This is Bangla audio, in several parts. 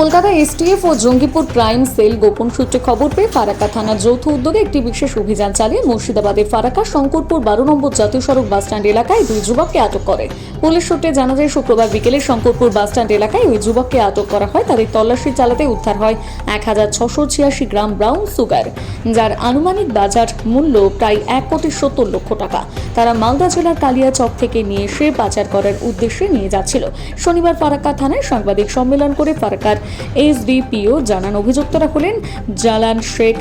কলকাতা এসটিএফ ও জঙ্গিপুর ক্রাইম সেল গোপন সূত্রে খবর পেয়ে ফারাক্কা থানার যৌথ উদ্যোগে একটি বিশেষ অভিযান চালিয়ে মুর্শিদাবাদের ফারাক্কা, শঙ্করপুর, বারো নম্বর জাতীয় সড়ক বাসস্ট্যান্ড এলাকায় দুই যুবককে আটক করে। পুলিশ সূত্রে জানা যায়, শুক্রবার বিকেলে শঙ্করপুর বাসস্ট্যান্ড এলাকায় ওই যুবককে আটক করা হয়। তাদের তল্লাশি চালাতে উদ্ধার হয় এক হাজার ছশো ছিয়াশি গ্রাম ব্রাউন সুগার, যার আনুমানিক বাজার মূল্য প্রায় এক কোটি সত্তর লক্ষ টাকা। তারা মালদা জেলার কালিয়াচক থেকে নিয়ে এসে পাচার করার উদ্দেশ্যে নিয়ে যাচ্ছিল। শনিবার ফারাক্কা থানায় সাংবাদিক সম্মেলন করে ফারাক্কার এসডিপিও জানান। অভিযুক্তরা হলেন জালান শেখ,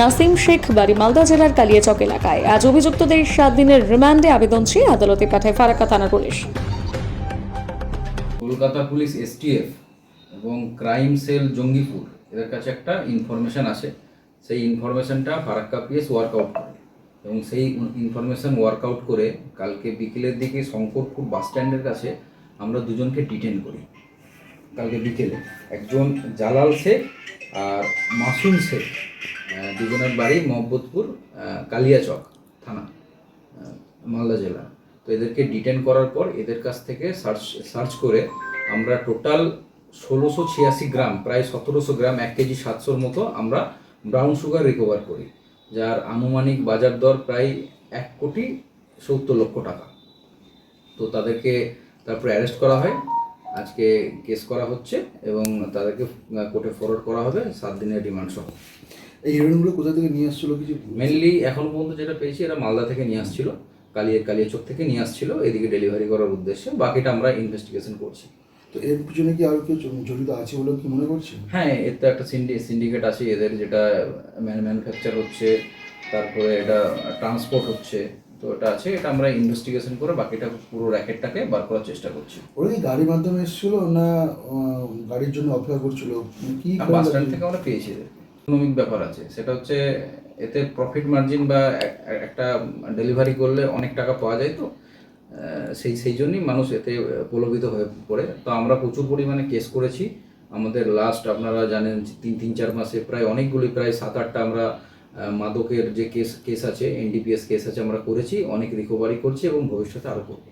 নাসিম শেখ বাড়ি মালদা জেলার কালিয়াচক এলাকায়। আজ অভিযুক্তদের সাত দিনের রিমান্ডে আবেদন চেয়ে আদালতে পাঠায় ফারাক্কা থানার পুলিশ। কলকাতা পুলিশ এসটিএফ এবং ক্রাইম সেল জঙ্গিপুর, এদের কাছে একটা ইনফরমেশন আসে। সেই ইনফরমেশনটা ফারাক্কা পিএস ওয়ার্কআউট করে। এবং সেই ইনফরমেশন ওয়ার্কআউট করে কালকে বিকেলের দিকে শঙ্করপুর বাস স্ট্যান্ডের কাছে আমরা দুজনকে ডিটেন করি। কালকে বিকেলে। একজন জালাল শেখ আর মাসুম শেখ দুজনের বাড়ি মোহাম্মদপুর কালিয়াচক থানা মালদা জেলা। তো এদেরকে ডিটেন করার পর এদের কাছ থেকে সার্চ সার্চ করে আমরা টোটাল ষোলোশো ছিয়াশি গ্রাম, প্রায় সতেরোশো গ্রাম, এক কেজি সাতশোর মতো আমরা ব্রাউন সুগার রিকভার করি, যার আনুমানিক বাজার দর প্রায় এক কোটি সত্তর লক্ষ টাকা। তো তাদেরকে তারপরে অ্যারেস্ট করা হয়। আজকে কেস করা হচ্ছে এবং তাদেরকে কোর্টে ফরওয়ার্ড করা হবে সাত দিনের রিমান্ড সহ। এই হিরোইনগুলো কোথা থেকে নিয়ে আসছিল কিছু? মেনলি এখনও পর্যন্ত যেটা পেয়েছি এরা মালদা থেকে নিয়ে আসছিল কালিয়া চোখ থেকে নিয়ে আসছিল এদিকে ডেলিভারি করার উদ্দেশ্যে বাকিটা আমরা ইনভেস্টিগেশন করছি। তো এর পিছনে কি আরও কেউ জড়িত আছে বলে কি মনে করছে? হ্যাঁ এর তো একটা সিন্ডি সিন্ডিকেট আছে এদের যেটা ম্যানুফ্যাকচার হচ্ছে তারপরে এটা ট্রান্সপোর্ট হচ্ছে তো এটা আছে এটা আমরা ইনভেস্টিগেশন করে বাকিটা পুরো র্যাকেটটাকে বার করার চেষ্টা করছি। ওরা কি গাড়ির মাধ্যমে এসেছিল না গাড়ির জন্য অপেক্ষা করছিল? কি বাস স্ট্যান্ড থেকে আমরা পেয়েছি ইকোনমিক ব্যাপার আছে। সেটা হচ্ছে এতে প্রফিট মার্জিন বা একটা ডেলিভারি করলে অনেক টাকা পাওয়া যায় তো সেই সেই জন্যই মানুষ এতে প্রলোভিত হয়ে পড়ে। তো আমরা প্রচুর পরিমাণে কেস করেছি। আমাদের লাস্ট আপনারা জানেন তিন তিন চার মাসে প্রায় অনেকগুলি প্রায় সাত আটটা আমরা মাদকের যে কেস কেস আছে, এনডিপিএস কেস আছে, আমরা করেছি, অনেক রিকভারি করছি এবং ভবিষ্যতে আরও করব।